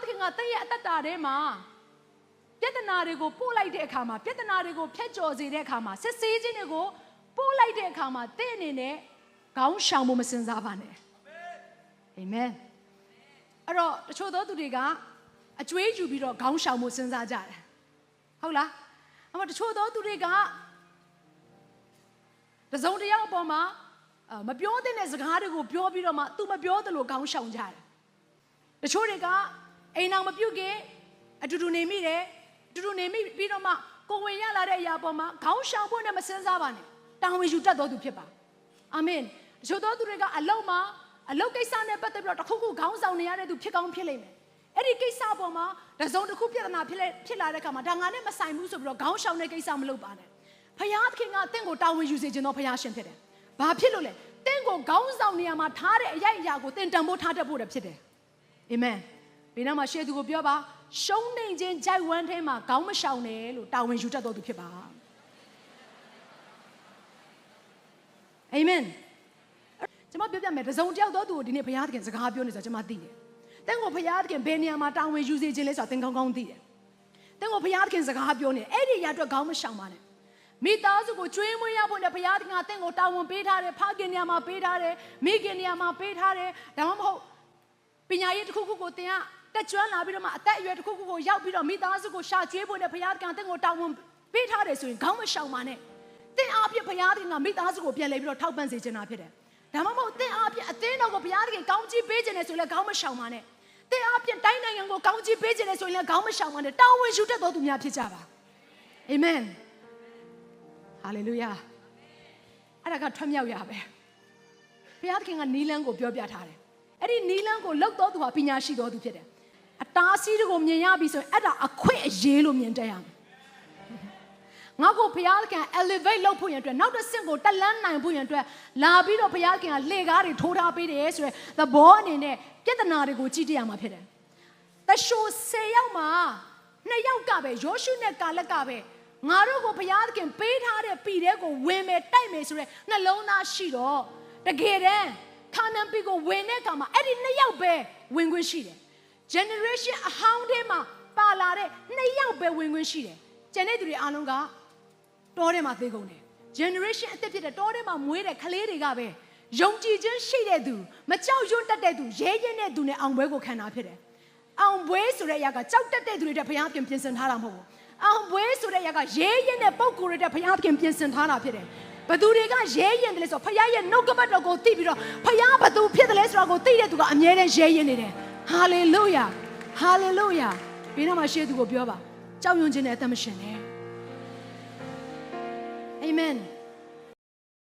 သခင်ကတင့်ရဲ့အသက်တာထဲမှာပြဿနာတွေကိုပို့လိုက်တဲ့အခါမှာပြဿနာတွေကိုဖျက်ကျော်စေတဲ့အခါမှာစစ်ဆေးခြင်းတွေကိုပို့လိုက်တဲ့အခါမှာတင့်အနေနဲ့ခေါင်းရှောင်ဖို့မစင်စားပါနဲ့အာမင်အဲ့တော့တချို့သောသူတွေကအကျွေးယူပြီးတော့ခေါင်းရှောင်ဖို့စဉ်းစားကြတယ်ဟုတ်လားအမတချို့သောသူတွေကတစုံတစ်ယောက်အပေါ်မှာအာမပြောသင့်တဲ့စကားတွေကိုပြောပြီးတော့မှ तू မပြောသလိုခေါင်းရှောင်ကြတယ်တချို့တွေက အိမ်အောင်မပြုတ်ခင်အတူတူနေမိတယ်အတူတူနေမိပြီးတော့မှကိုယ်ဝင်ရလာတဲ့အရာပေါ်မှာခေါင်းရှောင်ဖို့နဲ့မစင်စားပါနဲ့တာဝန်ယူတတ်တော်သူဖြစ်ပါအာမင်တချို့သောသူတွေကအလုံးမှာအလုတ်ကိစ္စနဲ့ပတ်သက်ပြီးတော့တစ်ခုခုခေါင်းဆောင်နေရတဲ့သူဖြစ်ကောင်းဖြစ်လိမ့်မယ်အဲ့ဒီကိစ္စပေါ်မှာတစုံတစ်ခုပြဿနာဖြစ်လဲဖြစ်လာတဲ့အခါမှာဒါငါနဲ့မဆိုင်ဘူးဆိုပြီးတော့ခေါင်းရှောင်တဲ့ကိစ္စမလုပ်ပါနဲ့ဖယားသခင်ကတင့်ကိုတာဝန်ယူစေခြင်းတော့ဖယားရှင်ဖြစ်တယ်။ဘာဖြစ်လို့လဲ။တင့်ကိုခေါင်းဆောင်နေရာမှာထားတဲ့အရာအရာကိုတင်တန်ဖို့ထားတတ်ဖို့တည်းဖြစ်တယ်။အာမင်။ ဘေးနားမှာရှေ့သူကိုပြောပါရှုံးနေခြင်းကြိုက်ဝမ်းထဲမှာခေါင်းမရှောင်နဲ့လို့တာဝန်ယူတတ်တော်သူဖြစ်ပါ။အာမင်။ကျွန်မပြောပြမယ်တစုံတစ်ယောက်သောသူကိုဒီနေ့ဘုရားသခင်စကားပြောနေဆိုကျွန်မသိတယ်။တင့်ကိုဘုရားသခင်ဘယ်နေရာမှာတာဝန်ယူစေခြင်းလဲဆိုတာသင်ကောင်းကောင်းသိတယ်။တင့်ကိုဘုရားသခင်စကားပြောနေတယ်အဲ့ဒီအရာအတွက်ခေါင်းမရှောင်ပါနဲ့။မိသားစုကိုကျွေးမွေးရဖို့နဲ့ဘုရားသခင်ကတင့်ကိုတာဝန်ပေးထားတယ်ဖခင်နေရာမှာပေးထားတယ်မိခင်နေရာမှာပေးထားတယ်ဒါမှမဟုတ်ပညာရေးတစ်ခုခုကိုသင်က တက်ကျွမ်းလာပြီးတော့မှအသက်အရွယ်တစ်ခုခုကိုရောက်ပြီးတော့မိသားစုကိုရှာကျွေးဖို့နဲ့ဘုရားသခင်ကတင့်ကိုတာဝန်ပေးထားတယ်ဆိုရင်ခေါင်းမရှောင်ပါနဲ့တင့်အားဖြင့်ဘုရားသခင်ကမိသားစုကိုပြန်လဲပြီးတော့ထောက်ပံ့စေချင်တာဖြစ်တယ်ဒါမှမဟုတ်တင့်အားဖြင့်အသင်းတော်ကိုဘုရားသခင်ကောင်းချီးပေးခြင်းနဲ့ဆိုရင်လည်းခေါင်းမရှောင်ပါနဲ့တင့်အားဖြင့်တိုင်းနိုင်ငံကိုကောင်းချီးပေးခြင်းနဲ့ဆိုရင်လည်းခေါင်းမရှောင်ပါနဲ့တာဝန်ယူတတ်တော်သူများဖြစ်ကြပါအာမင်ဟာလေလုယာအဲ့ဒါကထွတ်မြောက်ရပဲဘုရားသခင်ကနီလန်းကိုပြောပြထားတယ်အဲ့ဒီနီလန်းကိုလောက်တော်သူဟာပညာရှိတော်သူဖြစ်တယ် အတားစီးတွေကိုမြင်ရပြီဆိုရင်အဲ့ဒါအခွင့်အရေးလို့မြင်တတ်ရမယ်ငါ့ကိုဘုရားသခင် elevate လုပ်ဖို့ရန်အတွက်နောက်တစ်ဆင့်ကိုတက်လန်းနိုင်ဖို့ရန်အတွက်လာပြီးတော့ဘုရားသခင်ကလှေကားတွေထိုးထားပေးတယ်ဆိုရယ်သဘောအနေနဲ့ပြဿနာတွေကိုကြည့်တရမှာဖြစ်တယ်တရှို10ယောက်မှာနှစ်ယောက်ကပဲယောရှုနဲ့ကာလက်ကပဲငါတို့ကိုဘုရားသခင်ပေးထားတဲ့ပြည်တဲ့ကိုဝင်မယ်တိုက်မယ်ဆိုရဲနှလုံးသားရှိတော့တကယ်တမ်းခါနန်ပြည်ကိုဝင်တဲ့အခါမှာအဲ့ဒီနှစ်ယောက်ပဲဝင်ခွင့်ရှိတယ် generation အဟောင်းထဲမှာပါလာတဲ့နှစ်ယောက်ပဲဝင်ခွင့်ရှိတယ်ကျန်တဲ့သူတွေအားလုံးကတောထဲမှာသေကုန်တယ် generation အသက်ဖြစ်တဲ့တောထဲမှာမွေးတဲ့ကလေးတွေကပဲယုံကြည်ခြင်းရှိတဲ့သူမကြောက်ရွံ့တတ်တဲ့သူရဲရဲတဲ့သူနဲ့အောင်ပွဲကိုခံတာဖြစ်တယ်အောင်ပွဲဆိုတဲ့အရာကကြောက်တတ်တဲ့သူတွေတဲ့ဘုရားပြင်ပြင်ဆင်ထားတာမဟုတ်ဘူးအောင်ပွဲဆိုတဲ့အရာကရဲရဲတဲ့ပုံကိုယ်တွေတဲ့ဘုရားပြင်ပြင်ဆင်ထားတာဖြစ်တယ်ဘသူတွေကရဲရင်တယ်လဲဆိုဘုရားရဲ့နှုတ်ကပတ်တော်ကိုသိပြီးတော့ဘုရားဘသူဖြစ်တယ်လဲဆိုတာကိုသိတဲ့သူကအမြဲတမ်းရဲရင်နေတယ် ဟာလေလုယာဟာလေလုယာဘယ်တော့မှရှေ့သူကိုပြောပါကြောက်ရွံ့ခြင်းနဲ့အသက်မရှင်နဲ့အာမင်